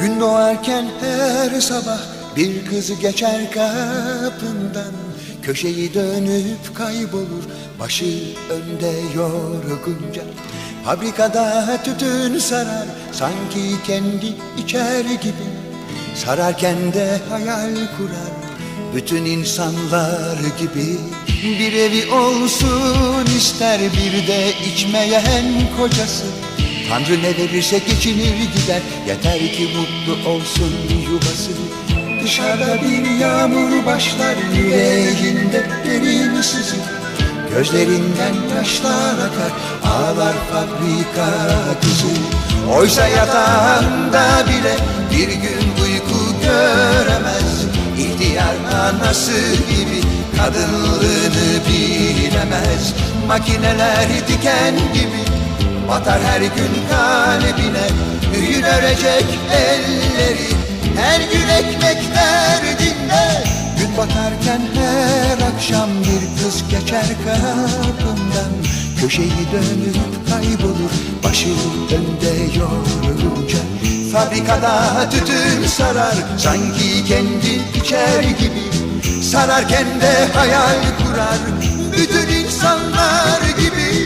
Doğarken her sabah bir kız geçer kapından. Köşeyi dönüp kaybolur başı önde yorgunca. Fabrikada tütün sarar sanki kendi içer gibi. Sararken de hayal kurar bütün insanlar gibi. Bir evi olsun ister bir de içmeyen kocası Tanrı ne verirse geçinir gider. Yeter ki mutlu olsun yuvası. Dışarıda bir yağmur başlar Yüreğinde derin sızı Gözlerinden yaşlar akar Ağlar fabrika kızı. Oysa yatağında bile Bir gün uyku göremez. İhtiyar anası gibi Kadınlığını bilemez. Makineler diken gibi Batar her gün kalbine Hüyün örecek elleri. Her gün ekmek derdinde Gün batarken her akşam bir kız geçer kapımdan Köşeyi dönüp kaybolur Başı önde yorulunca Fabrikada tütün sarar Sanki kendi içer gibi. Sararken de hayal kurar Bütün insanlar gibi